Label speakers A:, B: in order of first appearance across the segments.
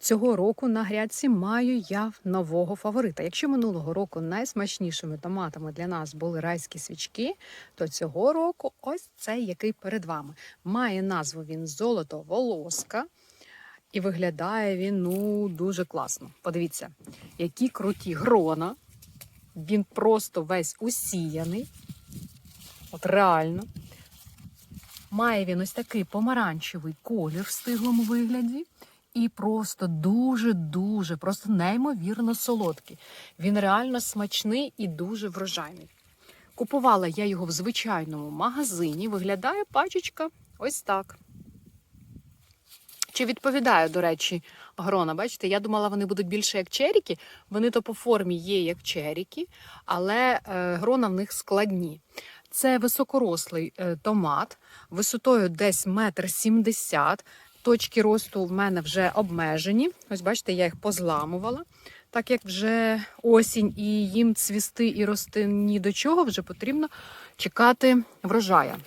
A: Цього року на грядці маю я нового фаворита. Якщо минулого року найсмачнішими томатами для нас були райські свічки, то цього року ось цей, який перед вами. Має назву він золото волоска. І виглядає він ну дуже класно. Подивіться, які круті грона. Він просто весь усіяний. От реально. Має він ось такий помаранчевий колір в стиглому вигляді. І просто дуже-дуже, просто неймовірно солодкий. Він реально смачний і дуже врожайний. Купувала я його в звичайному магазині. Виглядає пачечка ось так. Чи відповідає, до речі, грона? Бачите, я думала, вони будуть більше як черіки. Вони то по формі є як черіки, але е, грона в них складні. Це високорослий е, томат висотою десь метр сімдесят. Точки росту в мене вже обмежені. Ось бачите, я їх позламувала. Так як вже осінь і їм цвісти і рости ні до чого, вже потрібно чекати врожая.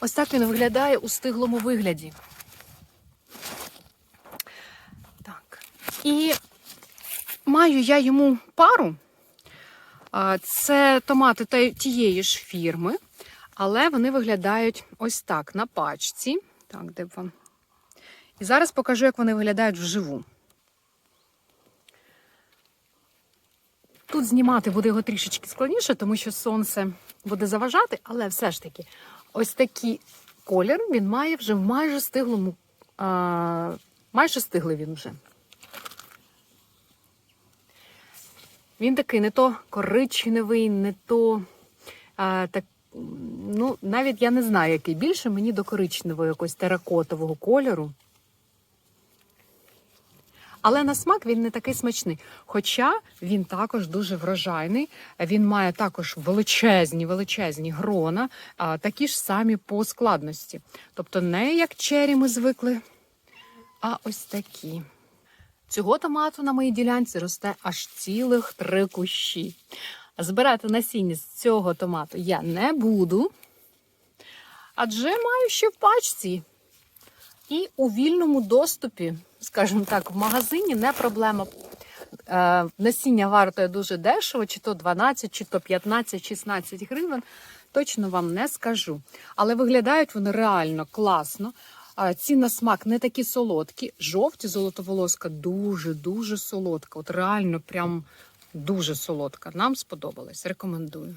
A: Ось так він виглядає у стиглому вигляді. Так. І маю я йому пару. Це томати тієї ж фірми, але вони виглядають ось так на пачці. Так, де б вам. І зараз покажу, як вони виглядають вживу. Тут знімати буде його трішечки складніше, тому що сонце буде заважати, але все ж таки, ось такий колір він має вже в майже стиглому, а, майже стиглий він вже. Він такий не то коричневий, не то а, так, ну, навіть я не знаю, який більше мені до коричневого якогось теракотового кольору. Але на смак він не такий смачний. Хоча він також дуже врожайний. Він має також величезні, величезні грона, такі ж самі по складності. Тобто не як чері ми звикли, а ось такі. Цього томату на моїй ділянці росте аж цілих три кущі. Збирати насіння з цього томату я не буду, адже маю ще в пачці. І у вільному доступі, скажімо так, в магазині не проблема. Е, насіння вартує дуже дешево, чи то 12, чи то 15, 16 гривень. Точно вам не скажу. Але виглядають вони реально класно. А Ці на смак не такі солодкі. Жовті золотоволоска дуже-дуже солодка. От реально прям дуже солодка. Нам сподобалось. Рекомендую.